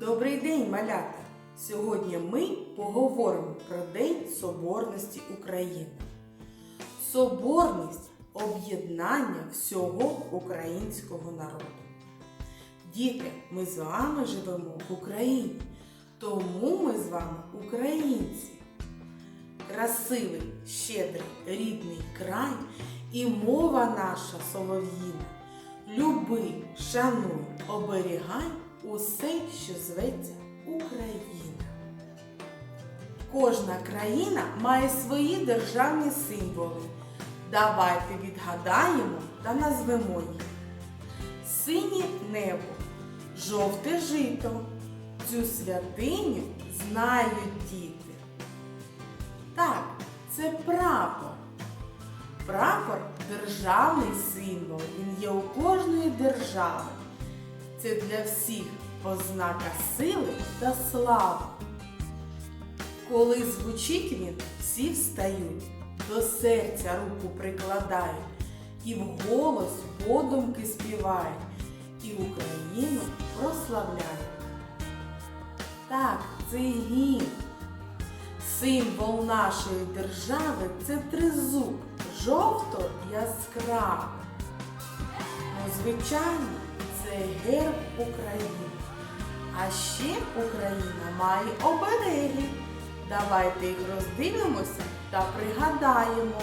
Добрий день, малята! Сьогодні ми поговоримо про День Соборності України. Соборність об'єднання всього українського народу. Діти, ми з вами живемо в Україні, тому ми з вами українці. Красивий, щедрий, рідний край і мова наша солов'їна. Люби, шануй, оберігай усе, що зветься Україна. Кожна країна має свої державні символи. Давайте відгадаємо та назвемо їх. Синє небо, жовте жито. Цю святиню знають діти. Так, це прапор. Прапор державний символ. Він є у кожної держави. Це для всіх ознака сили та слави. Коли звучить він, всі встають, до серця руку прикладають, і вголос подумки співають, і Україну прославляють. Так, це гімн. Символ нашої держави це тризуб, жовто яскравий. Ну, звичайно, це герб України. А ще Україна має обереги. Давайте їх роздивимося та пригадаємо.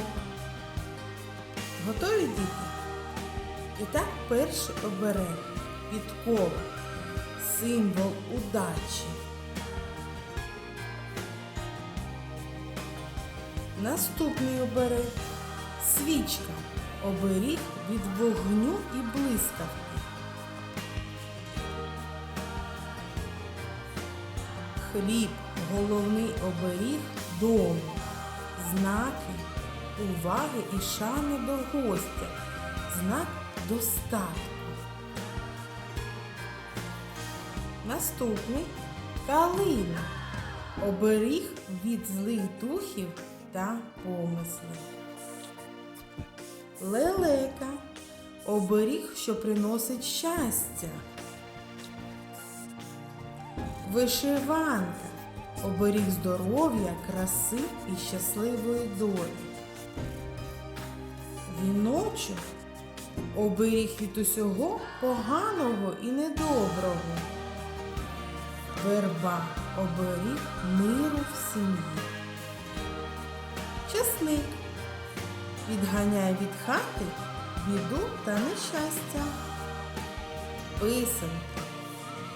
Готові діти? І так перший оберег підкова, символ удачі. Наступний оберег свічка, оберіг від вогню і блискавки. Хліб головний оберіг дому, знаки уваги і шани до гостя, знак достатку. Наступний калина, оберіг від злих духів та помислів. Лелека оберіг, що приносить щастя. Вишиванка оберіг здоров'я, краси і щасливої долі. Віночок оберіг від усього поганого і недоброго. Верба оберіг миру в сім'ї. Часник відганяє від хати біду та нещастя. Писанка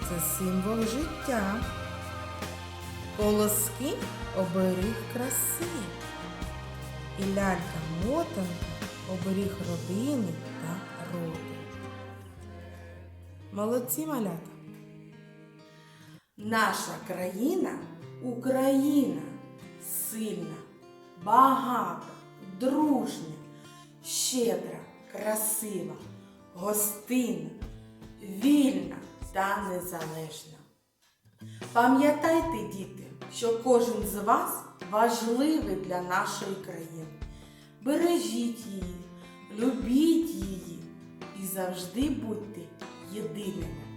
це символ життя. Колоски оберіг краси. І лялька мотанка оберіг родини та роду. Молодці малята. Наша країна Україна сильна, багата, дружня, щедра, красива, гостинна, вільна та незалежна. Пам'ятайте, діти, що кожен з вас важливий для нашої країни. Бережіть її, любіть її і завжди будьте єдиними.